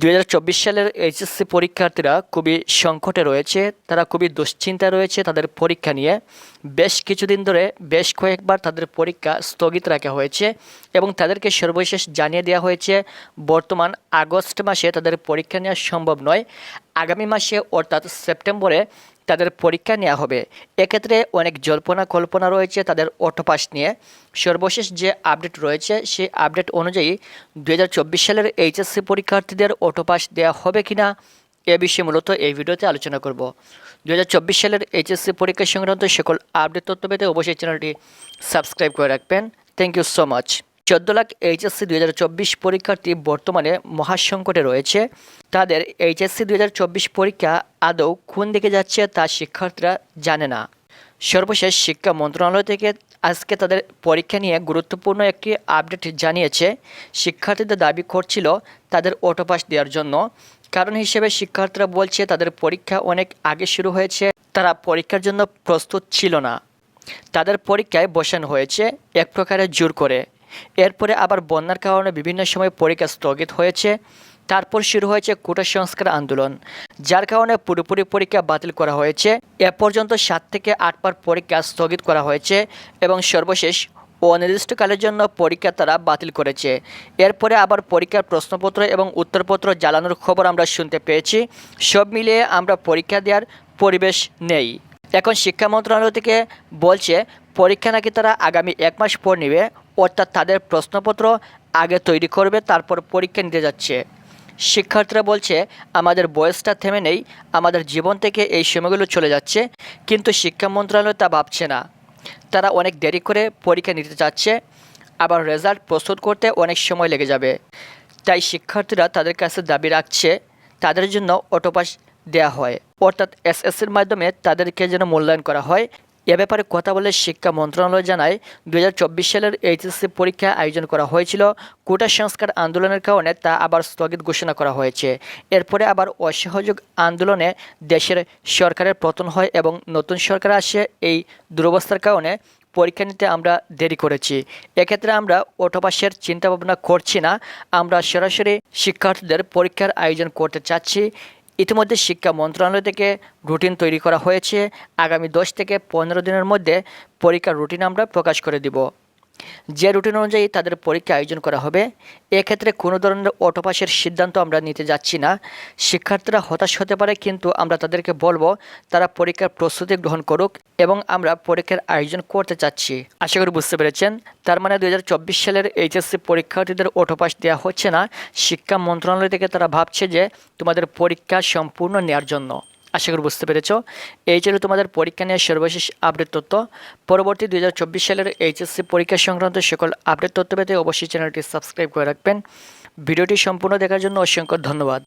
দুই হাজার চব্বিশ সালের এইচএসসি পরীক্ষার্থীরা খুবই সংকটে রয়েছে, তারা খুবই দুশ্চিন্তায় রয়েছে তাদের পরীক্ষা নিয়ে। বেশ কিছুদিন ধরে বেশ কয়েকবার তাদের পরীক্ষা স্থগিত রাখা হয়েছে এবং তাদেরকে সর্বশেষ জানিয়ে দেওয়া হয়েছে, বর্তমান আগস্ট মাসে তাদের পরীক্ষা নেওয়া সম্ভব নয়। আগামী মাসে, অর্থাৎ সেপ্টেম্বরে, তাদের পরীক্ষা নেওয়া হবে। এক্ষেত্রে অনেক জল্পনা কল্পনা রয়েছে তাদের অটোপাস নিয়ে। সর্বশেষ যে আপডেট রয়েছে, সেই আপডেট অনুযায়ী দু হাজার চব্বিশ সালের এইচএসসি পরীক্ষার্থীদের অটোপাস দেওয়া হবে কিনা, এ বিষয়ে মূলত এই ভিডিওতে আলোচনা করব। দু হাজার চব্বিশ সালের এইচএসসি পরীক্ষা সংক্রান্ত সকল আপডেট তথ্য পেতে অবশ্যই চ্যানেলটি সাবস্ক্রাইব করে রাখবেন। Thank you so much. চোদ্দ লাখ এইচএসসি দুই হাজার চব্বিশ পরীক্ষার্থী বর্তমানে মহাসংকটে রয়েছে। তাদের এইচএসসি দুই হাজার চব্বিশ পরীক্ষা আদৌ কোন দিকে যাচ্ছে তা শিক্ষার্থীরা জানে না। সর্বশেষ শিক্ষা মন্ত্রণালয় থেকে আজকে তাদের পরীক্ষা নিয়ে গুরুত্বপূর্ণ একটি আপডেট জানিয়েছে। শিক্ষার্থীদের দাবি করছিল তাদের অটোপাস দেওয়ার জন্য। কারণ হিসেবে শিক্ষার্থীরা বলছে তাদের পরীক্ষা অনেক আগে শুরু হয়েছে, তারা পরীক্ষার জন্য প্রস্তুত ছিল না। তাদের পরীক্ষায় বসানো হয়েছে এক প্রকারের জোর করে। এরপরে আবার বন্যার কারণে বিভিন্ন সময় পরীক্ষা স্থগিত হয়েছে। তারপর শুরু হয়েছে কোটা সংস্কার আন্দোলন, যার কারণে পুরোপুরি পরীক্ষা বাতিল করা হয়েছে। এ পর্যন্ত সাত থেকে আটবার পরীক্ষা স্থগিত করা হয়েছে এবং সর্বশেষ অনির্দিষ্টকালের জন্য পরীক্ষা তারা বাতিল করেছে। এরপরে আবার পরীক্ষার প্রশ্নপত্র এবং উত্তরপত্র জ্বালানোর খবর আমরা শুনতে পেয়েছি। সব মিলিয়ে আমরা পরীক্ষা দেওয়ার পরিবেশ নেই। এখন শিক্ষা মন্ত্রণালয় থেকে বলছে, পরীক্ষা নাকি তারা আগামী এক মাস পর নেবে। অর্থাৎ তাদের প্রশ্নপত্র আগে তৈরি করবে, তারপর পরীক্ষা নিতে যাচ্ছে। শিক্ষার্থীরা বলছে, আমাদের বয়সটা থেমে নেই, আমাদের জীবন থেকে এই সময়গুলো চলে যাচ্ছে, কিন্তু শিক্ষা মন্ত্রণালয় তা ভাবছে না। তারা অনেক দেরি করে পরীক্ষা নিতে চাচ্ছে, আবার রেজাল্ট প্রস্তুত করতে অনেক সময় লেগে যাবে। তাই শিক্ষার্থীরা তাদের কাছে দাবি রাখছে, তাদের জন্য অটোপাস দেওয়া হয়। অর্থাৎ এসএসসির মাধ্যমে তাদেরকে যেন মূল্যায়ন করা হয় এ ব্যাপারে কথা বলে শিক্ষা মন্ত্রণালয় জানায় দু হাজার চব্বিশ সালের এইচএসসি পরীক্ষা আয়োজন করা হয়েছিল। কোটা সংস্কার আন্দোলনের কারণে তা আবার স্থগিত ঘোষণা করা হয়েছে। এরপরে আবার অসহযোগ আন্দোলনে দেশের সরকারের পতন হয় এবং নতুন সরকার আসে এই দুরবস্থার কারণে পরীক্ষা নিতে আমরা দেরি করেছি। এক্ষেত্রে আমরা অটোপাসের চিন্তাভাবনা করছি না। আমরা সরাসরি শিক্ষার্থীদের পরীক্ষার আয়োজন করতে চাচ্ছি। ইতিমধ্যে শিক্ষা মন্ত্রণালয় থেকে রুটিন তৈরি করা হয়েছে। আগামী দশ থেকে পনেরো দিনের মধ্যে পরীক্ষার রুটিন আমরা প্রকাশ করে দিব। যে রুটিন অনুযায়ী তাদের পরীক্ষা আয়োজন করা হবে, এক্ষেত্রে কোনো ধরনের অটোপাসের সিদ্ধান্ত আমরা নিতে যাচ্ছি না। শিক্ষার্থীরা হতাশ হতে পারে, কিন্তু আমরা তাদেরকে বলব, তারা পরীক্ষার প্রস্তুতি গ্রহণ করুক এবং আমরা পরীক্ষার আয়োজন করতে চাচ্ছি। আশা করি বুঝতে পেরেছেন। তার মানে দু হাজার চব্বিশ সালের এইচএসসি পরীক্ষার্থীদের অটোপাস দেওয়া হচ্ছে না। শিক্ষা মন্ত্রণালয় থেকে তারা ভাবছে যে তোমাদের পরীক্ষা সম্পূর্ণ নেওয়ার জন্য। আশা করি বুঝতে পেরেছ। এই ছিল তোমাদের পরীক্ষা নিয়ে সর্বশেষ আপডেট তথ্য। পরবর্তী দু হাজার চব্বিশ সালের এইচএসসি পরীক্ষা সংক্রান্ত সকল আপডেট তথ্য পেতে অবশ্যই চ্যানেলটি সাবস্ক্রাইব করে রাখবেন। ভিডিওটি সম্পূর্ণ দেখার জন্য অসংখ্য ধন্যবাদ।